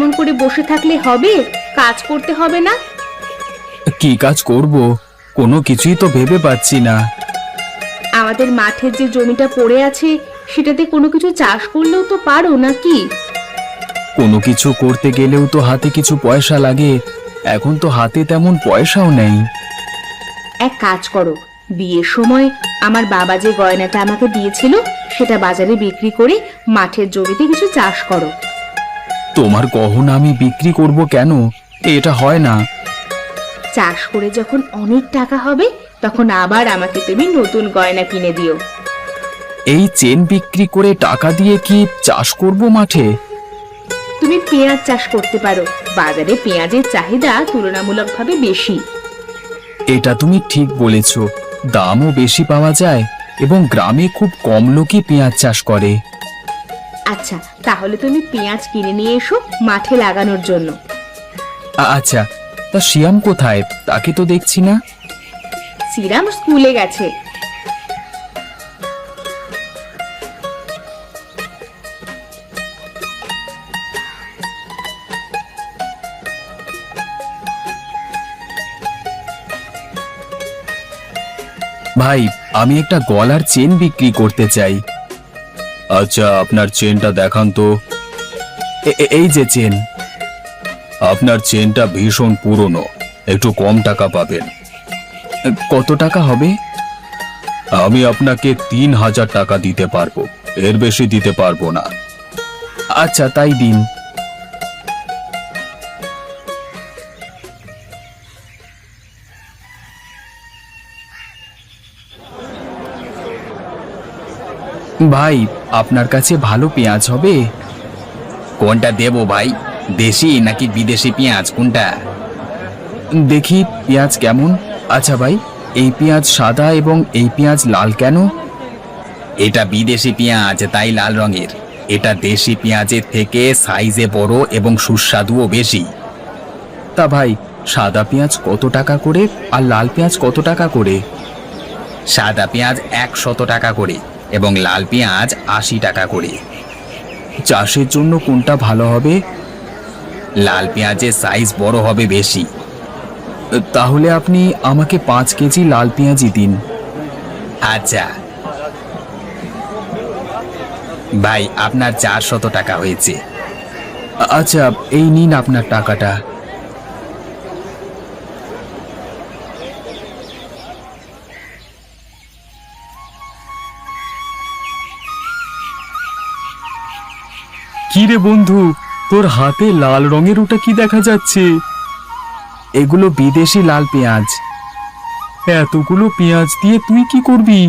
এমন করে বসে থাকলে হবে? কাজ করতে হবে না? কি কাজ করব? কোনো কিছুই তো ভেবে পাচ্ছি না। আমাদের মাঠের যে জমিটা পড়ে আছে সেটাতে কোনো কিছু চাষ করলেও তো পারো নাকি? কোনো কিছু করতে গেলেও তো হাতে কিছু পয়সা লাগে। এখন তো হাতে তেমন পয়সাও নেই। এক কাজ করো বিয়ের সময় আমার বাবা যে গয়নাটা আমাকে দিয়েছিল সেটা বাজারে বিক্রি করে মাঠের জমিতে কিছু চাষ করো। তোমার গহনা আমি বিক্রি করব কেন? এটা হয় না। চাষ করে যখন অনেক টাকা হবে তখন আবার আমাকে তুমি নতুন গয়না কিনে দিও। এই চেন বিক্রি করে টাকা দিয়ে কি চাষ করব মাঠে? তুমি পেঁয়াজ চাষ করতে পারো। বাজারে পেঁয়াজের চাহিদা তুলনামূলকভাবে বেশি। এটা তুমি ঠিক বলেছ। দামও বেশি পাওয়া যায় এবং গ্রামে খুব কম লোকই পেঁয়াজ চাষ করে। আচ্ছা তাহলে তুমি পেঁয়াজ কিনে নিয়ে এসো মাঠে লাগানোর জন্য। আচ্ছা তা শিয়াম কোথায়? তাকে তো দেখছি না। সিরাম স্কুলে গেছে। ভাই আমি একটা গলার চেন বিক্রি করতে চাই। আচ্ছা আপনার চেনটা দেখান তো। এই যে চেন। আপনার চেনটা ভীষণ পুরনো, একটু কম টাকা পাবেন। কত টাকা হবে? আমি আপনাকে তিন হাজার টাকা দিতে পারব, এর বেশি দিতে পারব না। আচ্ছা তাই দিন। ভাই আপনার কাছে ভালো পেঁয়াজ হবে? কোনটা দেব ভাই? দেশি নাকি বিদেশি পেঁয়াজ? কোনটা? দেখি পেঁয়াজ কেমন। আচ্ছা ভাই এই পেঁয়াজ সাদা এবং এই পেঁয়াজ লাল কেন? এটা বিদেশি পেঁয়াজ তাই লাল রঙের। এটা দেশি পেঁয়াজের থেকে সাইজে বড় এবং সুস্বাদুও বেশি। তা ভাই সাদা পেঁয়াজ কত টাকা করে আর লাল পেঁয়াজ কত টাকা করে? সাদা পেঁয়াজ একশত টাকা করে। এবং লাল পেঁয়াজ আশি টাকা করে। চাষের জন্য কোনটা ভালো হবে? লাল পেঁয়াজের সাইজ বড় হবে বেশি। তাহলে আপনি আমাকে পাঁচ কেজি লাল পেঁয়াজই দিন। আচ্ছা। ভাই, আপনার চারশত টাকা হয়েছে। আচ্ছা এই নিন আপনার টাকাটা। কি রে বন্ধু, তোর হাতে লাল রঙের ওটা কি দেখা যাচ্ছে? এগুলো বিদেশি লাল পেঁয়াজ। এতগুলো পেঁয়াজ দিয়ে তুই কি করবি?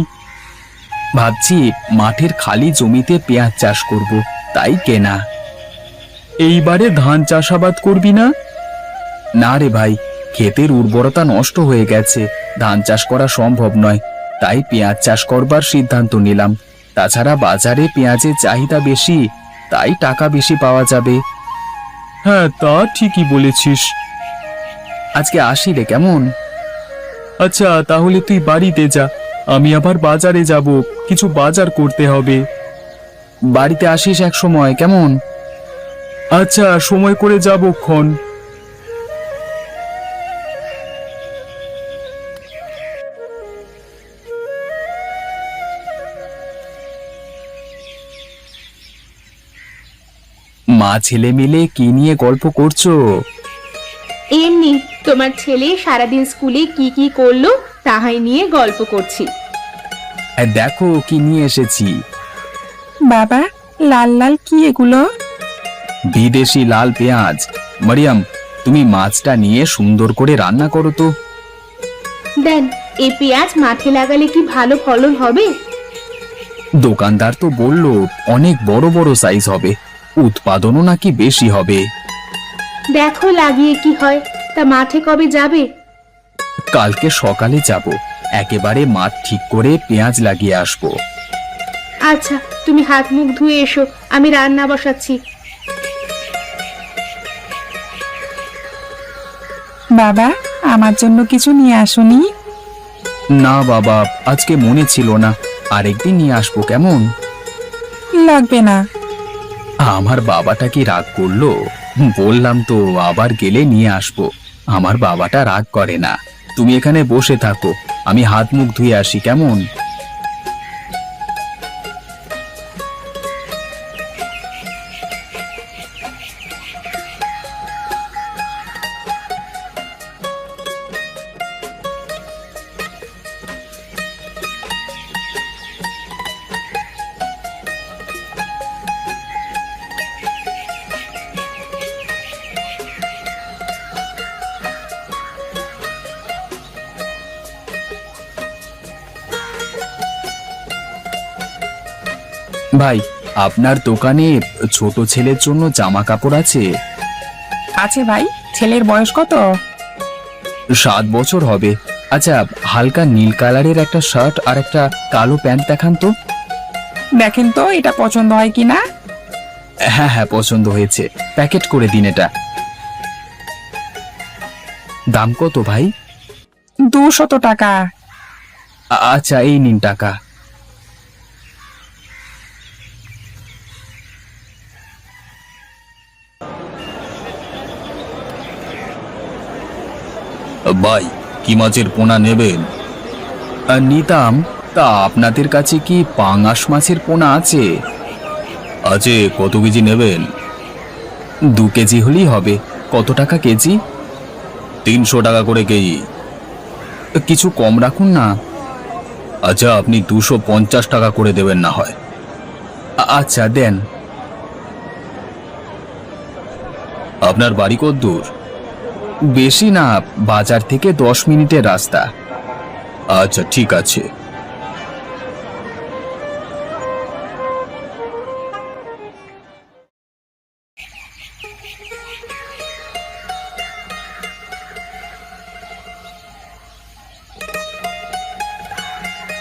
ভাবছি মাঠের খালি জমিতে পেঁয়াজ চাষ করব, তাই কেনা। এইবারে ধান চাষাবাদ করবি না? না রে ভাই, ক্ষেতের উর্বরতা নষ্ট হয়ে গেছে, ধান চাষ করা সম্ভব নয়, তাই পেঁয়াজ চাষ করবার সিদ্ধান্ত নিলাম। তাছাড়া বাজারে পেঁয়াজের চাহিদা বেশি তাই টাকা বেশি পাওয়া যাবে। হ্যাঁ তা ঠিকই বলেছিস। আজকে আসি রে কেমন? আচ্ছা তাহলে তুই বাড়িতে যা। আমি আবার বাজারে যাব কিছু বাজার করতে হবে। বাড়িতে আসিস এক সময় কেমন? আচ্ছা সময় করে যাব ক্ষণ। মা ছেলে মিলে কি নিয়ে গল্প করছ? এমনি তোমার ছেলে সারাদিন স্কুলে কি কি করল তাহাই নিয়ে গল্প করছি। এই দেখো কি নিয়ে এসেছি। বাবা লাল লাল কি এগুলো? বিদেশি লাল পেঁয়াজ। মারিয়াম তুমি মাছটা নিয়ে সুন্দর করে রান্না করো তো। দেন এই পেঁয়াজ মাঠে লাগালে কি ভালো ফলন হবে? দোকানদার তো বলল অনেক বড় বড় সাইজ হবে। উৎপাদনও নাকি বেশি হবে। দেখো লাগিয়ে কি হয় তা মাঠে কবে যাবে? কালকে সকালে যাব একেবারে মাঠ ঠিক করে পেঁয়াজ লাগিয়ে আসব। আচ্ছা তুমি হাত মুখ ধুয়ে এসো আমি রান্না বসাচ্ছি। বাবা আমার জন্য কিছু নিয়ে আসুনি? না বাবা আজকে মনে ছিল না আরেকদিন নিয়ে আসব কেমন? লাগবে না। আমার বাবাটা কি রাগ করল? বললাম তো, আবার গেলে নিয়ে আসব। আমার বাবাটা রাগ করে না। তুমি এখানে বসে থাকো। আমি হাত মুখ ধুয়ে আসি, কেমন? ভাই আপনার দোকানে ছোট ছেলের জন্য জামা কাপড় আছে? আছে ভাই ছেলের বয়স কত? সাত বছর হবে। আচ্ছা হালকা নীল কালারের একটা শার্ট আর একটা কালো প্যান্ট দেখান তো। দেখেন তো এটা পছন্দ হয় কি না? হ্যাঁ হ্যাঁ পছন্দ হয়েছে। প্যাকেট করে দিন এটা। দাম কত ভাই? দুশত টাকা। আচ্ছা এই নিন টাকা। ভাই কি মাছের পোনা নেবেন? নিতাম তা আপনাদের কাছে কি পাঙাশ মাছের পোনা আছে? আছে কত কেজি নেবেন? দু কেজি হলেই হবে। কত টাকা কেজি? তিনশো টাকা করে কেজি। কিছু কম রাখুন না। আচ্ছা আপনি দুশো পঞ্চাশ টাকা করে দেবেন না হয়। আচ্ছা দেন। আপনার বাড়ি কত দূর? বেশি না বাজার থেকে দশ মিনিটের রাস্তা। আচ্ছা ঠিক আছে।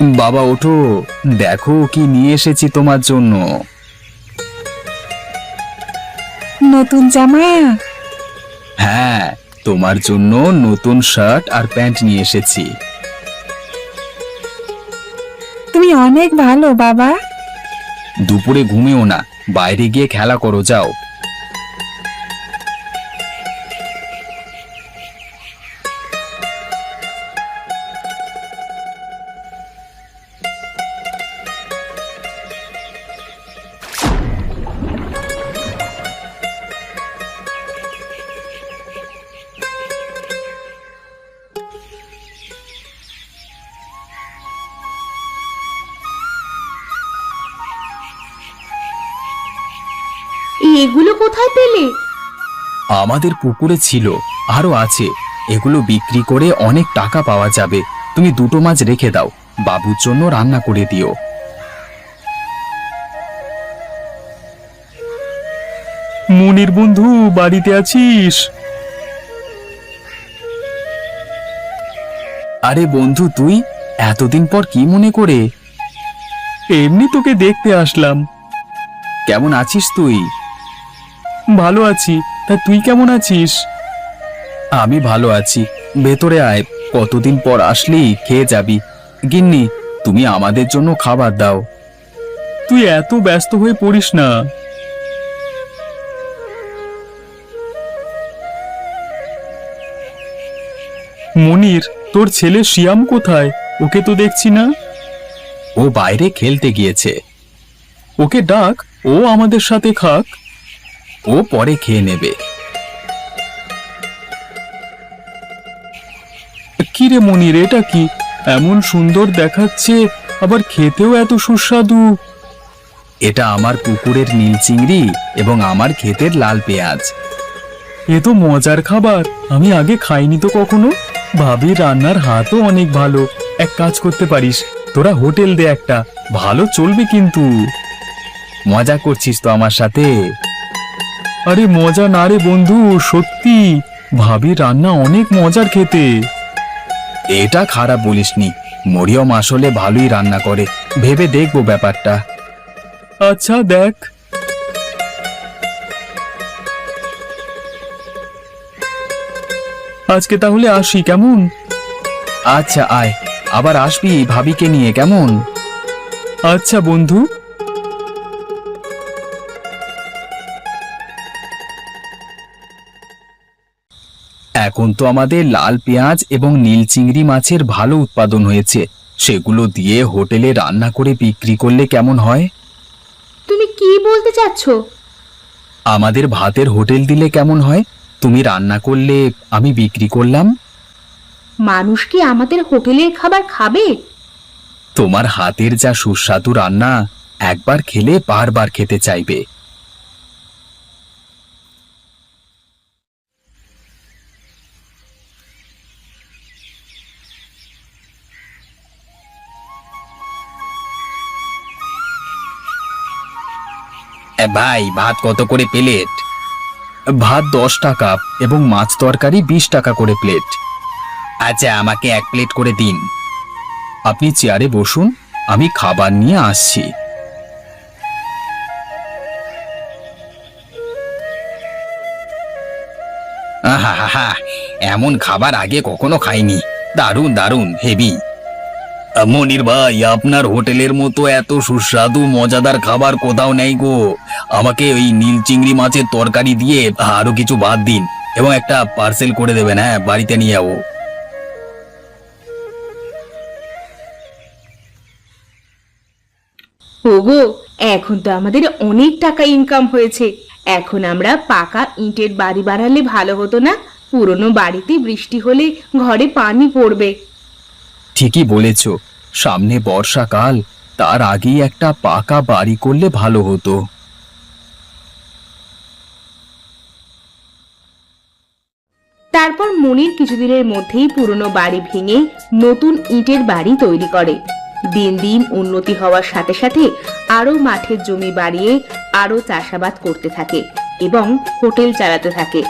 বাবা ওঠো। দেখো কি নিয়ে এসেছি তোমার জন্য। নতুন জামা? হ্যাঁ। তোমার জন্য নতুন শার্ট আর প্যান্ট নিয়ে এসেছি। তুমি অনেক ভালো বাবা। দুপুরে ঘুমিও না বাইরে গিয়ে খেলা করো যাও। এগুলো কোথায় পেলে? আমাদের পুকুরে ছিল আরও আছে। এগুলো বিক্রি করে অনেক টাকা পাওয়া যাবে। তুমি দুটো মাছ রেখে দাও বাবুর জন্য রান্না করে দিও। মনির বন্ধু বাড়িতে আছিস? আরে বন্ধু তুই এতদিন পর কি মনে করে? এমনি তোকে দেখতে আসলাম। কেমন আছিস তুই? ভালো আছি। তা তুই কেমন আছিস? আমি ভালো আছি। ভেতরে আয়। কতদিন পর আসলি খেয়ে যাবি। গিন্নি তুমি আমাদের জন্য খাবার দাও। তুই এত ব্যস্ত হয়ে পড়িস না। মনির তোর ছেলে শিয়াম কোথায়? ওকে তো দেখছি না। ও বাইরে খেলতে গিয়েছে। ওকে ডাক ও আমাদের সাথে খাক। ও পরে খেয়ে নেবে। কি রে মনির এটা কি? এমন সুন্দর দেখাচ্ছে, আবার খেতেও এত সুস্বাদু। এটা আমার পুকুরের নীল চিংড়ি এবং আমার ক্ষেতের লাল পেঁয়াজ। এ তো মজার খাবার, আমি আগে খাইনি তো কখনো। ভাবি রান্নার হাতও অনেক ভালো। এক কাজ করতে পারিস, তোরা হোটেল দে একটা, ভালো চলবে কিন্তু। মজা করছিস তো আমার সাথে? আরে মজা না রে বন্ধু সত্যি। ভাবি রান্না অনেক মজার খেতে। এটা খারাপ বলিসনি। মরিয়ম আসলে ভালোই রান্না করে। ভেবে দেখব ব্যাপারটা। আচ্ছা দেখ। আজকে তাহলে আসি কেমন? আচ্ছা আয়। আবার আসবি ভাবিকে নিয়ে কেমন? আচ্ছা বন্ধু। এখন তো আমাদের লাল পেঁয়াজ এবং নীল চিংড়ি মাছের ভালো উৎপাদন হয়েছে। সেগুলো দিয়ে হোটেলে রান্না করে বিক্রি করলে কেমন হয়? তুমি কি বলতে চাচ্ছ? আমাদের ভাতের হোটেল দিলে কেমন হয়? তুমি রান্না করলে আমি বিক্রি করলাম। মানুষ কি আমাদের হোটেলের খাবার খাবে? তোমার হাতের যা সুস্বাদু রান্না একবার খেলে বারবার খেতে চাইবে। ভাই, ভাত কত করে প্লেট? ভাত দশ টাকা এবং মাছ তরকারি বিশ টাকা করে প্লেট। আচ্ছা আমাকে এক প্লেট করে দিন। আপনি চেয়ারে বসুন, আমি খাবার নিয়ে আসছি। আহা এমন খাবার আগে কখনো খাইনি। দারুণ দারুণ, হেভি। মনির ভাই, আপনার হোটেলের মতো এত সুস্বাদু, মজাদার খাবার কোথাও নেই গো। আমাকে ওই নীল চিংড়ি মাছের তরকারি দিয়ে আরও কিছু বাদ দিন এবং একটা পার্সেল করে দেবেন হ্যাঁ বাড়িতে নিয়ে যাব ওগো, এখন তো আমাদের অনেক টাকা ইনকাম হয়েছে। এখন আমরা পাকা ইটের বাড়ি বানালে ভালো হতো না? পুরনো বাড়িতে বৃষ্টি হলে ঘরে পানি পড়বে। ঠিকই বলেছ। সামনে বর্ষাকাল, তার আগেই একটা পাকা বাড়ি করলে ভালো হতো। তারপর মনির কিছুদিনের মধ্যেই পুরনো বাড়ি ভেঙে নতুন ইটের বাড়ি তৈরি করে। দিন দিন উন্নতি হওয়ার সাথে সাথে আরও মাঠের জমি বাড়িয়ে আরও চাষাবাদ করতে থাকে এবং হোটেল চালাতে থাকে।